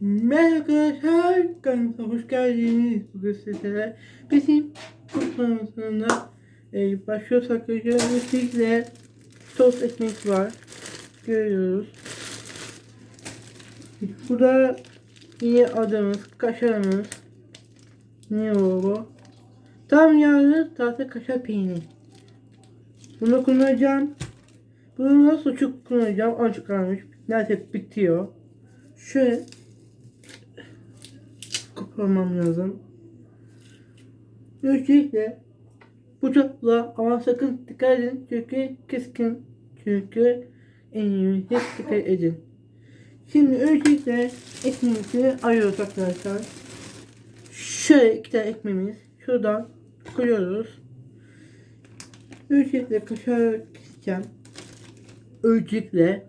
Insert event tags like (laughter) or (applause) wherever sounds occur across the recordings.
Merhaba arkadaşlar, kanalımıza hoş geldiniz. Bugün sizlere bizim kutlamasında e, başlıyoruz arkadaşlar. Ve sizle tost ekmek var. Görüyoruz. Burada yine adımız, kaşarımız. Ne o bu? Tam yağlı taze kaşar peyniri. Bunu kullanacağım. Bunu da sucuk kullanacağım. Azıcık kalmış. Neredeyse bitiyor. Şöyle koparmam lazım. Öncelikle bıçakla ama sakın dikkat edin çünkü keskin çünkü hep dikkat edin. Şimdi öncelikle ekmeğimizi ayırıyoruz arkadaşlar. Şöyle iki tane ekmeğimiz şuradan koyuyoruz. Öncelikle kaşar keseceğim. Öncelikle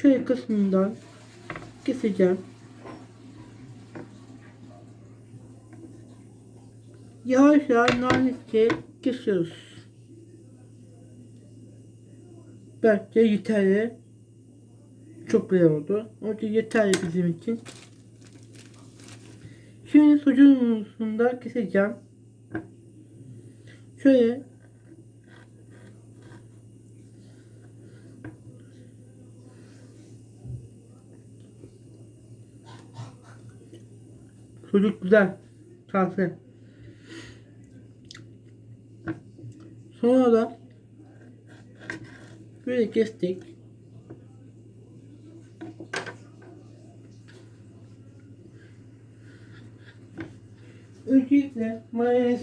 şöyle kısmından keseceğim. Yavaş yavaş nazik kesiyoruz. Belki yeterli. Çok güzel oldu. O da yeterli bizim için. Şimdi sucuğumuzu da keseceğim. Şöyle Çocuk güzel. Taze. Sonra da böyle kestik. Öncelikle mayonez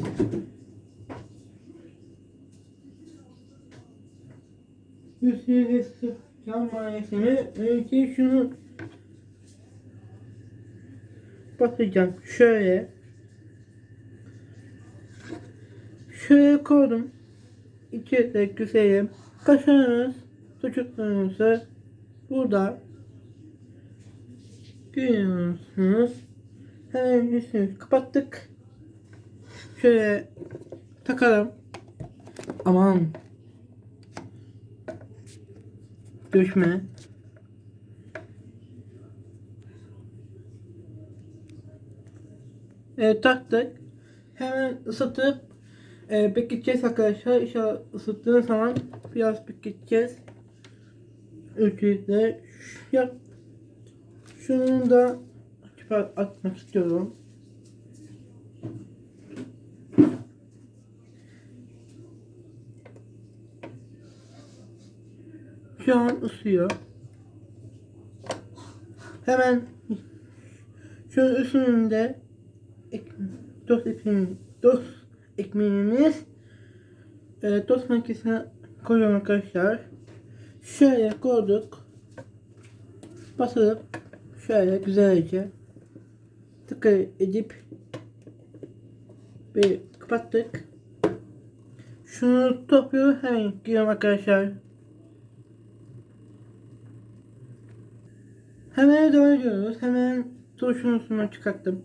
Üstüne sıkacağım mayonezimi. Önce şunu batacağım. Şöyle. Şöyle koydum. İçeride güzelim. Kaşarınız, sucuklarınızı burada görüyorsunuz. Hemen üstünü kapattık. Şöyle takalım. Aman. Düşme. E, taktık. Hemen ısıtıp e, bekleteceğiz arkadaşlar. İnşallah ısıttığın zaman biraz bekleteceğiz. Öncelikle yap. Şunu da atmak istiyorum. Şu an ısıyor. Hemen şunun üstünde tost ekmeğimiz, tost ekmeğimiz e, tost makinesine koyuyorum arkadaşlar. Şöyle koyduk. Basılıp şöyle güzelce tıkı edip bir kapattık. Şunu topluyor hemen giyiyorum arkadaşlar. Hemen devam ediyoruz. Hemen turşunun üstünden çıkarttım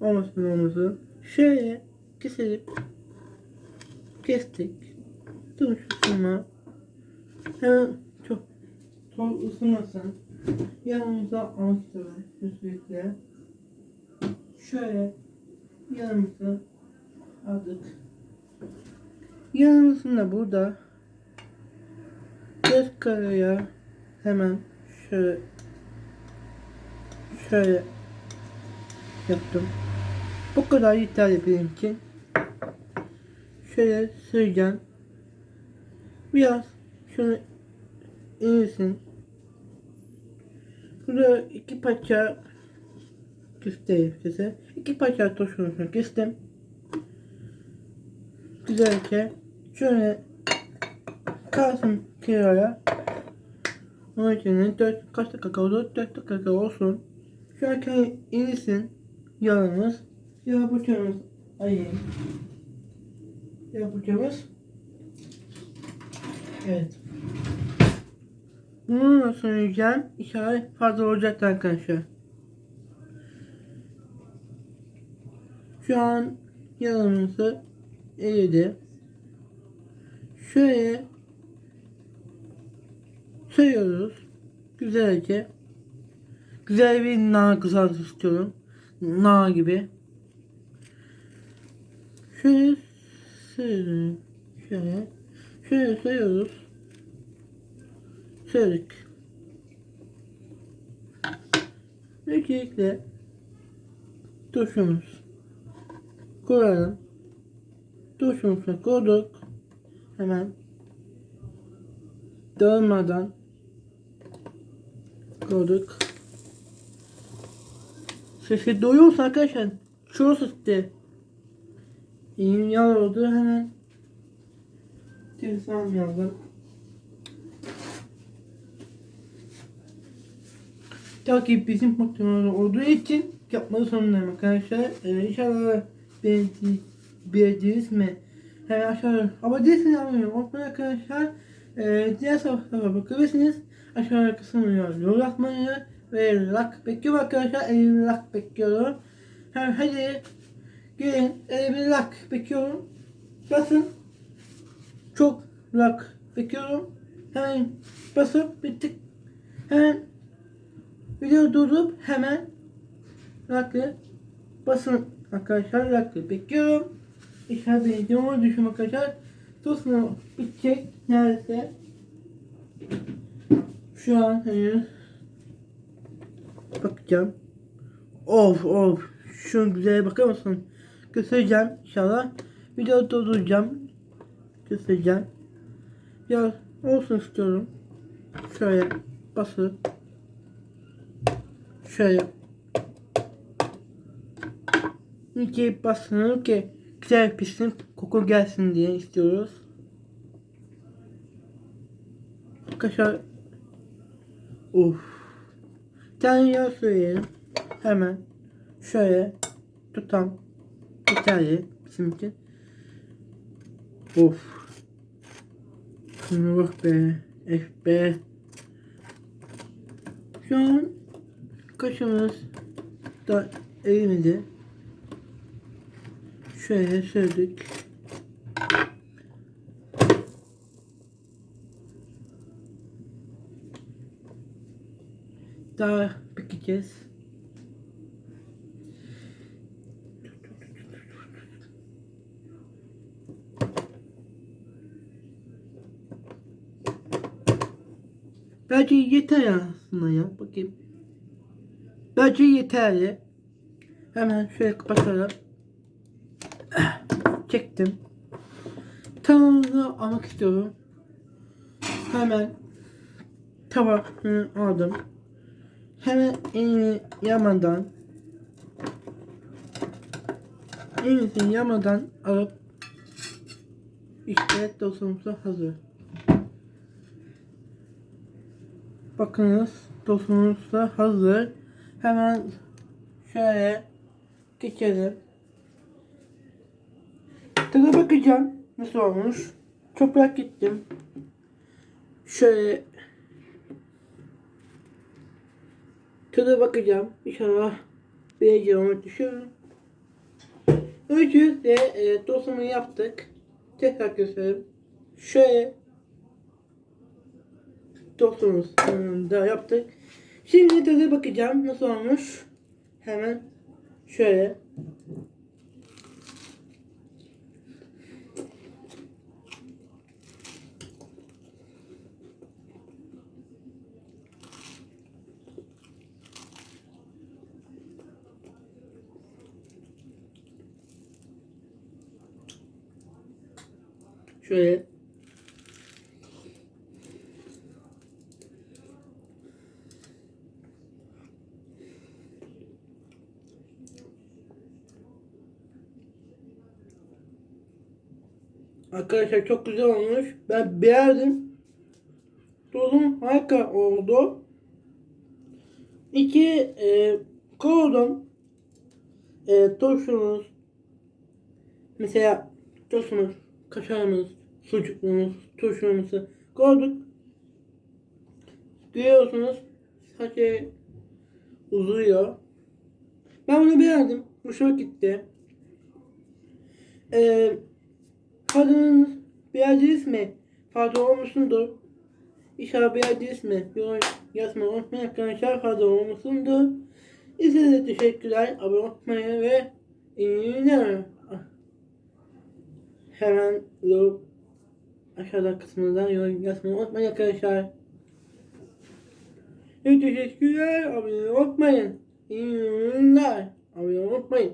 olmasın olması. Şöyle kesilip kestik. Turşusuna hemen çok çok ısınmasın. Yanımıza almıştılar üstlükle. Şöyle yanımıza aldık. Yanımızın burada göz karaya hemen şöyle şöyle yaptım. Bu kadar yeterli benim için. Şöyle süreceğim. Biraz şunu inirsin. Burada iki parça göstereyim size. İki parça toşunu kestim. Güzelce şöyle kalsın kenara. Onun için 4 kaç dakika kaldı? 4 dakika olsun. An inirsin yağımız. Ayayım. Yağ bıçağımız. Evet. Bunu nasıl yiyeceğim? İnşallah fazla olacak arkadaşlar. Şu an yağımızı eridi. Şöyle sayıyoruz. güzelce güzel bir nar kızartması istiyorum. Nar gibi. Şöyle sıyırın. Şöyle. Şöyle sayıyoruz. Söyledik. Öncelikle tuşumuz koyalım. Tuşumuzu koyduk. Hemen dağılmadan koyduk. Sesi duyuyorsa arkadaşlar şurası size. İyi yal oldu hemen. Telefon yazdım. Takip bizim muhtemelen olduğu için yapmayı sonundayım arkadaşlar. Ee, inşallah beğendiniz, mi? Hemen aşağıya abone değilseniz abone olmayı arkadaşlar. Ee, diğer sayfalara bakabilirsiniz. Aşağıya kısmına yorum atmayı ve like bekliyorum arkadaşlar. Elimde like bekliyorum. Hem hadi gelin elimde like bekliyorum. Basın. Çok like bekliyorum. Hemen basıp bittik. Hemen Video durdurup hemen like basın arkadaşlar like bekliyorum. İnşallah beğeniyorum düşün arkadaşlar. Dostum bitecek neredeyse. Şu an henüz bakacağım. Of of şu güzel bakar mısın? Göstereceğim inşallah. Video durduracağım. Göstereceğim. Ya olsun istiyorum. Şöyle basıp şöyle iki basın ki güzel pişsin koku gelsin diye istiyoruz. Arkadaşlar Uf. Bir tane yağ söyleyelim. Hemen şöyle tutam yeterli bizim. Of. Şuna bak be. Eh be. Şu an kaşımız da erimedi. Şöyle sürdük. Daha bakacağız. Bence yeter aslında ya. Bakayım. Bence yeterli. Hemen şöyle kapatalım. (clears throat) Çektim. Tamamını almak istiyorum. Hemen tabakını aldım. Hemen elini yamadan elini yamadan alıp işte dosumuz hazır. Bakınız dosumuz da hazır. Hemen şöyle geçelim. Tadı bakacağım nasıl olmuş. Çok merak ettim. Şöyle Tadı bakacağım. İnşallah beğeneceğimi düşünüyorum. Önce de e, dosumu yaptık. Tekrar göstereyim. Şöyle dostumuz da yaptık. Şimdi tadı bakacağım nasıl olmuş. Hemen şöyle. Şöyle Arkadaşlar çok güzel olmuş. Ben beğendim. Tuzum harika oldu. İki e, koydum. E, turşumuz. Mesela turşumuz, kaşarımız, sucukluğumuz, turşumuzu koyduk. Görüyorsunuz sadece uzuyor. Ben bunu beğendim. Hoşuma gitti. Eee Kadınız beğendiniz mi? Fazla olmuşsundur. İnşallah beğendiniz mi? Yorum yazmayı unutmayın arkadaşlar. Fazla olmuşsundur. İzlediğiniz için teşekkürler. Abone olmayı ve iyi günler. Hemen yorum aşağıda kısmından yorum yazmayı unutmayın arkadaşlar. Teşekkürler. Abone olmayın. İyi günler. Abone olmayın.